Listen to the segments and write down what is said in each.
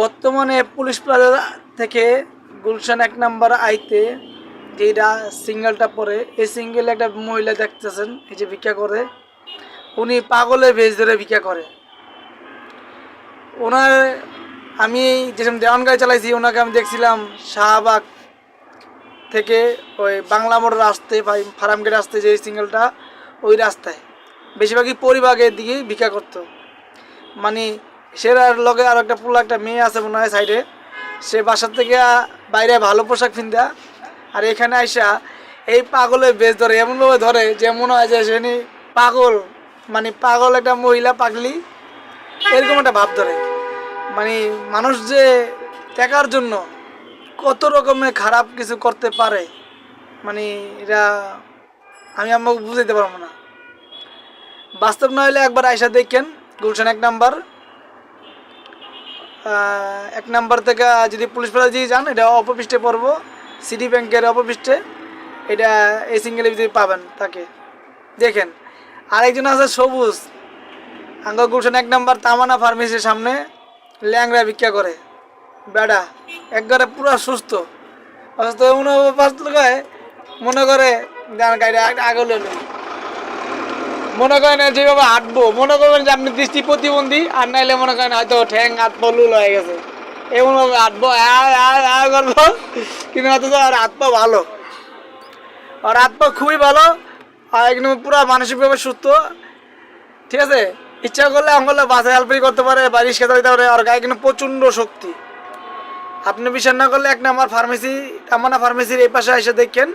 বর্তমানে police plaza থেকে গুলশান এক নাম্বার আইতে যেটা সিঙ্গেলটা পরে, এই সিঙ্গেলে একটা মহিলা দেখতেছেন, এই যে ভিক্ষা করে, উনি পাগলের ভেজ ধরে ভিক্ষা করে। ওনার, আমি যেরকম দেওয়ান গাড়ি চালাইছি, ওনাকে আমি দেখছিলাম শাহবাগ থেকে ওই বাংলা মোড়ের আসতে ফার্মগেট আসতে যে সিঙ্গেলটা, ওই রাস্তায়। বেশিরভাগই পরিবাগের দিকে ভিক্ষা করতো। মানে সেরার লগে আর একটা পুলা একটা মেয়ে আছে মনে হয় সাইডে। সে বাসার থেকে বাইরে ভালো পোশাক ফিন্দা আর এখানে আইসা এই পাগলের বেশ ধরে, এমনভাবে ধরে যে মনে হয় যে সেনি পাগল মানে পাগল একটা মহিলা পাগলি। এরকম একটা ভাব ধরে। মানে মানুষ যে টাকার জন্য কত রকমের খারাপ কিছু করতে পারে মানে এটা আমি আমাকে বুঝাইতে পারব না। বাস্তব না হলে একবার আয়সা দেখেন, গুলশান এক নাম্বার। এক নাম্বার থেকে যদি পুলিশ প্লাজা দিয়ে যান, এটা অপপৃষ্ঠে পড়ব। সিটি ব্যাংকের অপপৃষ্ঠে এটা এই সিঙ্গেলের ভিতরে পাবেন তাকে। দেখেন, আরেকজন আছে সবুজ। আঙ্গ গুলশান এক নাম্বার, তামানা ফার্মেসির সামনে ল্যাংরা ভিক্ষা করে। বেড়া, একবারে পুরো সুস্থ। অসুস্থ মনে হয় মনে করে গাড়িটা আগে মনে করেন যেভাবে হাঁটবো, মনে করবেন যে আপনি দৃষ্টি প্রতিবন্ধী, আর নাইলে মনে করেন হয়তো ঠ্যাং, হাত পা লুল হয়ে গেছে। এমনভাবে হাঁটবো আয় আয় আয় করব। কিন্তু অথচ আর হাত পা ভালো। আর হাত পা খুবই ভালো, আর একদম পুরো মানসিকভাবে সুস্থ। ঠিক আছে? ইচ্ছা করলে আমগুলো বাসে হেল্পই করতে পারে, বা রিক্সা চালাতে পারে আর গায়ে কিন্তু প্রচণ্ড শক্তি। আপনি বিশ্বাস না করলে এক নাম্বার ফার্মেসি তামানা ফার্মেসির এই পাশে এসে দেখেন।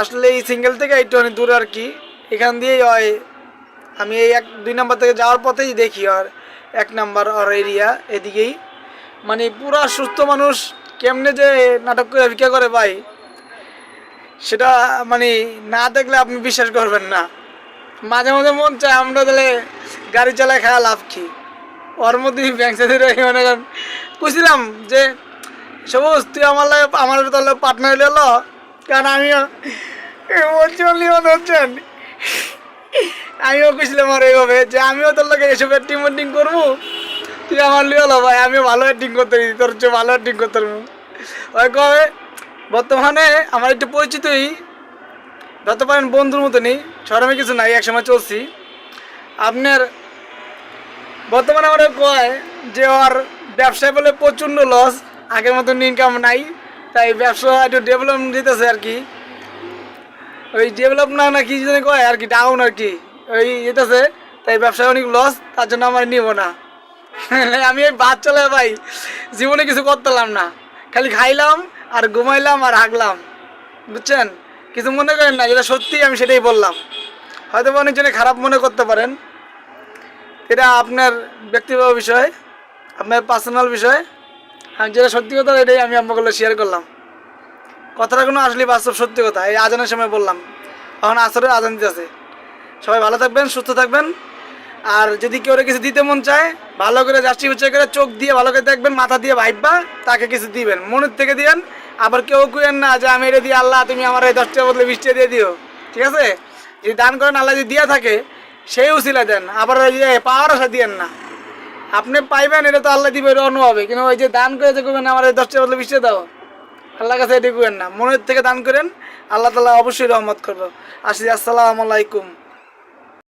আসলে এই সিঙ্গেল থেকে একটু দূরে আর কি। এখান দিয়েই হয়। আমি এই এক, দুই নাম্বার থেকে যাওয়ার পথেই দেখি আর এক নাম্বার আর এরিয়া এদিকেই। মানে পুরা সুস্থ মানুষ, কেমনে যে নাটক করে ভিক্ষা করে ভাই। সেটা মানে না দেখলে আপনি বিশ্বাস করবেন না। মাঝে মাঝে মন চায় আমরা তাহলে গাড়ি চালায় খাওয়া লাভ কি। ওর মধ্যে ব্যাংক সাথে রেখে, মনে করেন। বুঝছিলাম যে, সবুজ, তুই আমার লাগে, আমার তাহলে পার্টনার হলো কারণ আমিও মনে হচ্ছেন আমিও কইছিলাম আর এইভাবে যে আমিও তোর লাগে এসব অ্যাক্টিং ম্যাক্টিং করব। তুই আমার লিয়ে হলো ভাই আমি ভালো অ্যাক্টিং করতে দিই তোর চেয়ে ভালো অ্যাক্টিং করতে পারব। ওই কবে? বর্তমানে আমার একটু পরিচিতই যত পারেন বন্ধুর মতো নেই শরমে কিছু নাই, একসময় চলছি। আপনার, বর্তমানে আমার কয় যে ওর ব্যবসায় বলে প্রচণ্ড লস আগের মতন ইনকাম নাই, তাই ব্যবসা একটু ডেভেলপমেন্ট দিতেছে আর কি। ওই ডেভেলপ না না, কি জানি কয় আর কি ডাউন আর কি। ওই যেতেছে, তাই ব্যবসায় অনেক লস তার জন্য আমার নিব না। আমি এই বাদ চলে ভাই জীবনে কিছু করতাম না। খালি খাইলাম আর ঘুমাইলাম আর হাঁকলাম বুঝছেন? কিছু মনে করেন না, যেটা সত্যি আমি সেটাই বললাম। হয়তো অনেকজনে খারাপ মনে করতে পারেন। এটা আপনার ব্যক্তিগত বিষয়, আপনার পার্সোনাল বিষয়। আমি যেটা সত্যি কথা, এটাই আমি আপনাকে শেয়ার করলাম। কথাটা কোনো আসলে বাস্তব সত্যি কথা, এই আজানের সময় বললাম। এখন আসরে আজান দিতেছে। সবাই ভালো থাকবেন, সুস্থ থাকবেন। আর যদি কেউ কিছু দিতে মন চায়, ভালো করে যাচ্ছি উচ্চ করে চোখ দিয়ে ভালো করে দেখবেন, মাথা দিয়ে ভাইবা তাকে কিছু দিবেন। মনের থেকে দিবেন আবার কেউ কুয়েন না যে আমি এটা দিয়ে আল্লাহ তুমি আমার এই দশটা বদলে বৃষ্টি দিয়ে দিও। ঠিক আছে? যদি দান করেন, আল্লাহ যদি দিয়ে থাকে, সেই উসিলা দেন। আবার ওই যে পাওয়ার আশা দিয়েন না। আপনি পাইবেন, এটা তো আল্লাহ দিবে, এটা অন্য হবে। কিন্তু ওই যে দান করে যে করবেন আমার এই দশটা বদলে বৃষ্টি দাও। আল্লাহর কাছে এটি করেন না। মনের থেকে দান করেন, আল্লাহ তালা অবশ্যই রহমত করব। আসি, আসসালামু আলাইকুম।